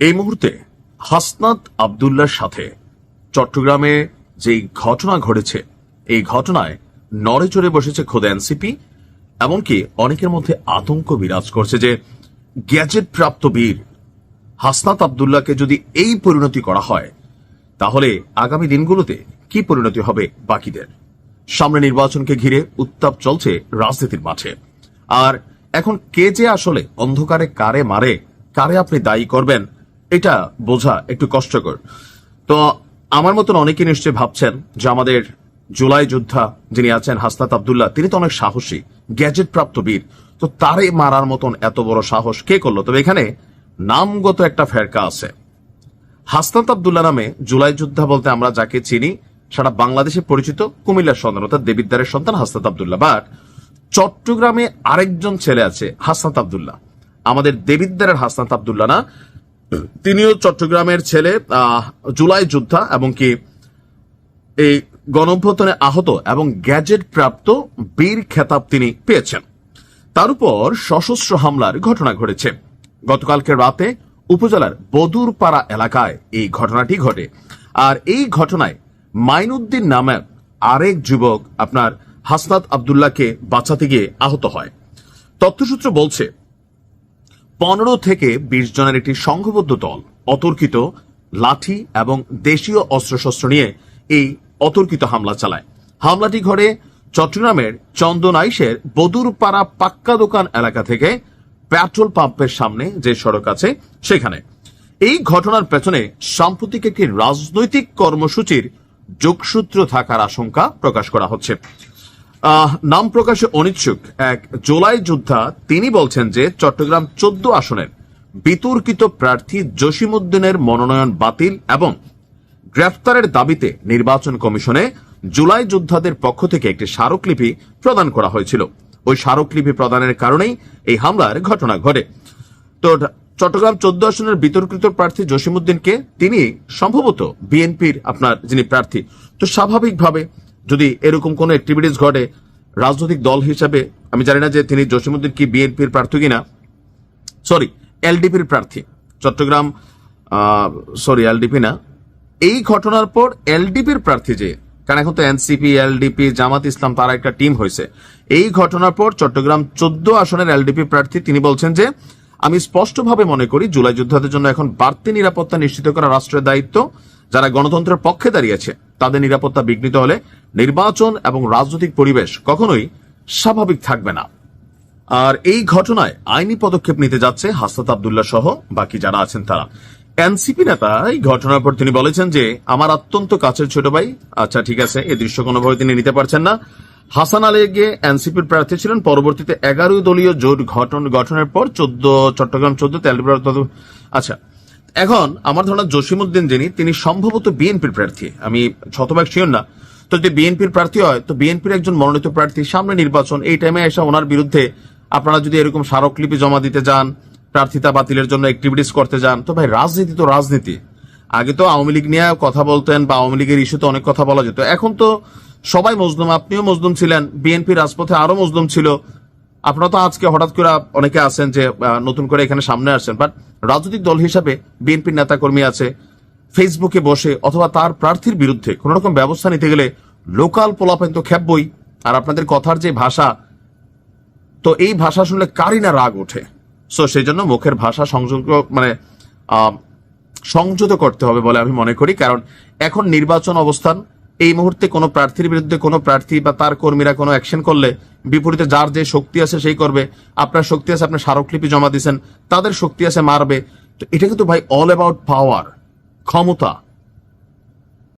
এই মুহূর্তে হাসনাত আবদুল্লার সাথে চট্টগ্রামে যে ঘটনা ঘটেছে, এই ঘটনায় নড়ে চড়ে বসেছে খোদ এনসিপি, এমনকি অনেকের মধ্যে আতঙ্ক বিরাজ করছে যে গ্যাজেট প্রাপ্ত বীর হাসনাত আবদুল্লাহকে যদি এই পরিণতি করা হয়, তাহলে আগামী দিনগুলোতে কি পরিণতি হবে বাকিদের? সামনে নির্বাচনকে ঘিরে উত্তাপ চলছে রাজনীতির মাঠে। আর এখন কে যে আসলে অন্ধকারে কারে মারে, কারে আপনি দায়ী করবেন এটা বোঝা একটু কষ্টকর। তো আমার মতন অনেকে নিশ্চয় ভাবছেন যে আমাদের জুলাই যোদ্ধা যিনি আছেন হাসনাত আবদুল্লাহ, তিনি তো অনেক সাহসী গ্যাজেট প্রাপ্ত বীর। তো তারে মারার মতন এত বড় সাহস কে করল? তবে এখানে নামগত একটা ফেরকা আছে। হাসনাত আবদুল্লাহ নামে জুলাই যোদ্ধা বলতে আমরা যাকে চিনি, সারা বাংলাদেশে পরিচিত কুমিল্লার সন্তান অর্থাৎ দেবিদ্দারের সন্তান হাসনাত আবদুল্লাহ। বাট চট্টগ্রামে আরেকজন ছেলে আছে হাসনাত আবদুল্লাহ। আমাদের দেবিদ্দারের হাসনাত আবদুল্লাহ না তিনিও চট্টগ্রামের ছেলে জুলাই যোদ্ধা এবং কি এই গণঅভ্যুত্থানে আহত এবং গ্যাজেট প্রাপ্ত বীর খেতাব তিনি পেয়েছেন। তার উপর সশস্ত্র হামলার ঘটনা ঘটেছে। গতকালকে রাতে উপজেলার বদুরপাড়া এলাকায় এই ঘটনাটি ঘটে। আর এই ঘটনায় মাইনুদ্দিন নামের আরেক যুবক আপনার হাসনাত আবদুল্লাহকে বাঁচাতে গিয়ে আহত হয়। তথ্যসূত্র বলছে পনেরো থেকে বিশ জনের একটি সংঘবদ্ধ দল অতর্কিত, লাঠি এবং দেশীয় অস্ত্রশস্ত্র নিয়ে এই অতর্কিত হামলা চালায়। হামলাটি ঘটে চট্টগ্রামের চন্দন চন্দনাইশের বদুরপাড়া পাক্কা দোকান এলাকা থেকে পেট্রোল পাম্পের সামনে যে সড়ক আছে সেখানে। এই ঘটনার পেছনে সাম্প্রতিক একটি রাজনৈতিক কর্মসূচির যোগসূত্র থাকার আশঙ্কা প্রকাশ করা হচ্ছে। নাম প্রকাশে অনিচ্ছুক এক জোলাই যোদ্ধা তিনি বলছেন যে চট্টগ্রাম চোদ্দ আসনের বিতর্কিত প্রার্থী জসিমুদ্দিনের মনোনয়ন বাতিল এবং গ্রেফতারের দাবিতে নির্বাচন কমিশনে জুলাই যোদ্ধাদের পক্ষ থেকে একটি স্মারকলিপি প্রদান করা হয়েছিল। ওই স্মারকলিপি প্রদানের কারণেই এই হামলার ঘটনা ঘটে। তো চট্টগ্রাম চোদ্দ আসনের বিতর্কিত প্রার্থী জসিমুদ্দিনকে তিনি সম্ভবত বিএনপির আপনার যিনি প্রার্থী, তো স্বাভাবিকভাবে যদি এরকম কোন অ্যাক্টিভিটিস ঘটে, রাজনৈতিক দল হিসাবে, আমি জানি না যে তিনি জসিমুদ্দিন কি বিএনপির প্রার্থী কিনা। সরি এলডিপির প্রার্থী। চট্টগ্রাম সরি এলডিপি না। এই ঘটনার পর এলডিপির প্রার্থী যে, কারণ এখন তো এনসিপি, এলডিপি, জামাত ইসলাম, তারা একটা টিম হয়েছে। এই ঘটনার পর চট্টগ্রাম চোদ্দ আসনের এলডিপি প্রার্থী, তিনি বলছেন যে আমি স্পষ্টভাবে মনে করি জুলাই যোদ্ধাদের জন্য এখন বাড়তি নিরাপত্তা নিশ্চিত করা রাষ্ট্রের দায়িত্ব। যারা গণতন্ত্রের পক্ষে দাঁড়িয়েছে তাদের নিরাপত্তা বিঘ্নিত হলে নির্বাচন এবং রাজনৈতিক পরিবেশ কখনোই স্বাভাবিক থাকবে না। আর এই ঘটনায় আইনি পদক্ষেপ নিতে যাচ্ছে হাসনাত আবদুল্লাহ সহ বাকি যারা আছেন তারা। এনসিপি নেতা এই ঘটনার পর তিনি বলেছেন যে, আমার অত্যন্ত কাছের ছোট ভাই। আচ্ছা ঠিক আছে এই দৃশ্য কোনোভাবে তিনি নিতে পারছেন না। হাসান আলীকে এনসিপির প্রার্থী ছিলেন। পরবর্তীতে এগারো দলীয় জোট গঠন, গঠনের পর চোদ্দ, চট্টগ্রাম চোদ্দ তেলবির আচ্ছা এখন আমার ধারণা জসিমুদ্দিন যিনি, তিনি সম্ভবত বিএনপির প্রার্থী। আমি শতভাগ শিওর না। তো যদি বিএনপির প্রার্থী হয়, তো বিএনপির একজন মনোনীত প্রার্থী সামনে নির্বাচন, এই টাইমে এসে ওনার বিরুদ্ধে আপনারা যদি এরকম স্মারকলিপি জমা দিতে যান, প্রার্থিতা বাতিলের জন্য অ্যাক্টিভিটিস করতে যান, তো ভাই রাজনীতি তো রাজনীতি। আগে তো আওয়ামী লীগ নিয়ে কথা বলতেন বা আওয়ামী লীগের ইস্যুতে অনেক কথা বলা যেত। এখন তো সবাই মজলুম, আপনিও মজলুম ছিলেন, বিএনপি রাজপথে আরও মজলুম ছিল। আপনারা তো আজকে হঠাৎ করে অনেকে আছেন যে নতুন করে এখানে সামনে আসছেন বাট রাজনৈতিক দল হিসাবে বিএনপির নেতাকর্মী আছে, ফেসবুকে বসে, অথবা তার প্রার্থীর বিরুদ্ধে কোন রকম ব্যবস্থা নিতে গেলে লোকাল পোলাপেন তো খেপবই আর আপনাদের কথার যে ভাষা, তো এই ভাষা শুনলে কারই না রাগ ওঠে। সো সেই জন্য মুখের ভাষা সংযোগ মানে সংযত করতে হবে বলে আমি মনে করি, কারণ এখন নির্বাচন অবস্থান এই মুহূর্তে কোনো প্রার্থীর বিরুদ্ধে কোনো প্রার্থী বা তার কর্মীরা কোনো অ্যাকশন করলে বিপরীতে যার যে শক্তি আছে সেই করবে। আপনার শক্তি আছে, আপনার স্মারকলিপি জমা দিয়েছেন, তাদের শক্তি আছে মারবে। তো এটা কিন্তু ভাই অল অ্যাবাউট পাওয়ার ক্ষমতা।